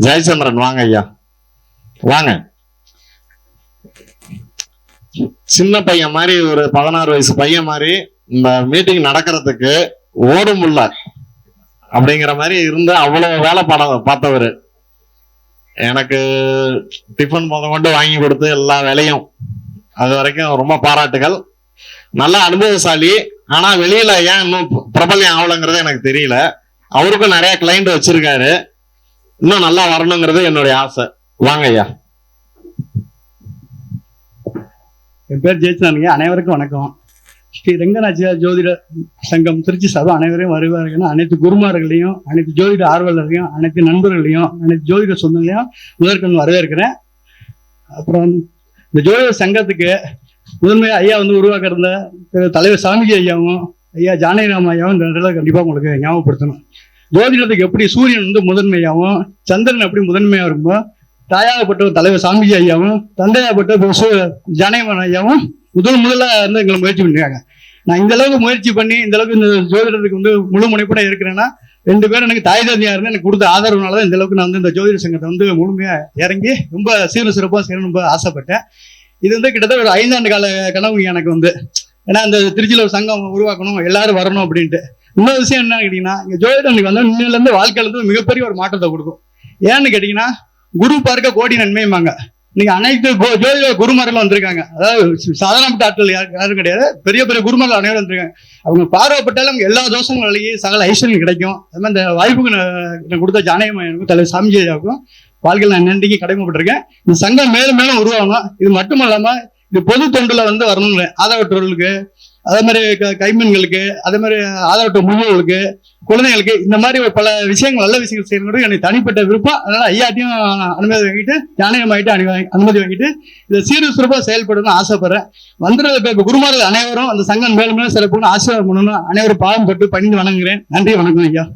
ஜெயச்சந்திரன் வாங்க ஐயா. வாங்க. சின்ன பையன் மாதிரி ஒரு பதினாறு வயசு பையன் மாதிரி இந்த மீட்டிங் நடக்கிறதுக்கு ஓடும் முல்ல அப்படிங்கிற மாதிரி இருந்து அவ்வளவு வேலை பட பார்த்தவர். எனக்கு டிஃபன் முத கொண்டு வாங்கி கொடுத்து எல்லா வேலையும். அது வரைக்கும் ரொம்ப பாராட்டுகள். நல்ல அனுபவசாலி. ஆனா வெளியில ஏன் இன்னும் பிரபலம் ஆகலைங்கிறது எனக்கு தெரியல. அவருக்கும் நிறைய கிளைண்ட் வச்சிருக்காரு. இன்னும் நல்லா வரணுங்கிறது என்னுடைய ஆசை. வாங்க ஐயா. என் பேர் ஜெயச்சந்திரனுங்க அனைவருக்கும் வணக்கம். ஸ்ரீ ரங்கநாச்சியார் ஜோதிட சங்கம் திருச்சி சபை அனைவரையும் வருவார்கள் அனைத்து குருமார்களையும் அனைத்து ஜோதிட ஆர்வலர்களையும் அனைத்து நண்பர்களையும் அனைத்து ஜோதிட சொந்தங்களையும் முதற்கொண்டு வரவேற்கிறேன். அப்புறம் இந்த ஜோதிட சங்கத்துக்கு முதன்மையாக ஐயா வந்து உருவாக்குறத தலைவர் சாமிஜி ஐயாவும் ஐயா ஜானகிராம ஐயாவும் இந்த இடத்துல கண்டிப்பாக உங்களுக்கு ஞாபகப்படுத்தணும். ஜோதிடத்துக்கு எப்படி சூரியன் வந்து முதன்மையாகவும் சந்திரன் எப்படி முதன்மையாக இருக்குமோ தாயாகப்பட்ட தலைவர் சாமிஜி ஐயாவும் தந்தையாகப்பட்ட சு- ஜானகிராமன் ஐயாவும் முதல் முதல்ல வந்து எங்களை முயற்சி பண்ணிருக்காங்க. நான் இந்த அளவுக்கு முயற்சி பண்ணி இந்த அளவுக்கு இந்த ஜோதிடத்துக்கு வந்து முழு முனைப்பட இருக்கிறேன்னா ரெண்டு பேரும் எனக்கு தாய் இருந்து எனக்கு கொடுத்த ஆதரவுனால தான் இந்த அளவுக்கு நான் வந்து இந்த ஜோதிட சங்கத்தை வந்து முழுமையா இறங்கி ரொம்ப சீர சிறப்பாக செய்யணும் ரொம்ப ஆசைப்பட்டேன். இது வந்து கிட்டத்தட்ட ஒரு ஐந்தாண்டு கால கனவு எனக்கு வந்து. ஏன்னா இந்த திருச்சியில் ஒரு சங்கம் உருவாக்கணும் எல்லாரும் வரணும் அப்படின்ட்டு. இன்னொரு விஷயம் என்ன கேட்டீங்கன்னா இங்க ஜோதிடம் எனக்கு வந்து இன்னில இருந்து வாழ்க்கையில இருந்து மிகப்பெரிய ஒரு மாற்றத்தை கொடுக்கும். ஏன்னு கேட்டீங்கன்னா குரு பார்க்க கோடி நன்மையுமாங்க நீங்க அனைத்து கோ- ஜோதிட குருமார்கள் வந்திருக்காங்க. அதாவது சாதாரண ஆட்கள் யாரும் கிடையாது. பெரிய பெரிய குருமார்கள் அனைவரும் வந்திருக்காங்க. அவங்க பார்வைப்பட்டாலும் அவங்க எல்லா தோஷங்களும் விலகி சகல ஐஸ்வர்யம் கிடைக்கும். அது மாதிரி இந்த வாய்ப்புக்கு நான் கொடுத்த ஜானகமயனுக்கும் தலைவர் சாமிஜியாவுக்கும் வாழ்க்கையில் நான் நன்றிக்கு கடமைப்பட்டிருக்கேன். இந்த சங்கம் மேலும் மேலும் உருவாகணும் இது மட்டும் இல்லாமல் இது பொது தொண்டுல வந்து வரணும்னு ஆதரவற்றவர்களுக்கு அதே மாதிரி க- அதே மாதிரி ஆதரவற்ற முதியோர்களுக்கு குழந்தைகளுக்கு இந்த மாதிரி பல விஷயங்கள் நல்ல விஷயங்கள் செய்யறது எனக்கு தனிப்பட்ட விருப்பம். அதனால ஐயாட்டையும் அனுமதி வாங்கிட்டு ஜானகமாயிட்டு அனு- அனுமதி வாங்கிட்டு இதை சீரு சிறப்பாக செயல்படணும்னு ஆசைப்படுறேன். வந்துடுற இப்போ குருமார்கள் அனைவரும் அந்த சங்கம் மேலும் மேலும் சிறப்புன்னு ஆசீர்வாதம் பண்ணணும் அனைவரும் பாவம் பட்டு பணிந்து வணங்குகிறேன். நன்றி வணக்கம் ஐயா.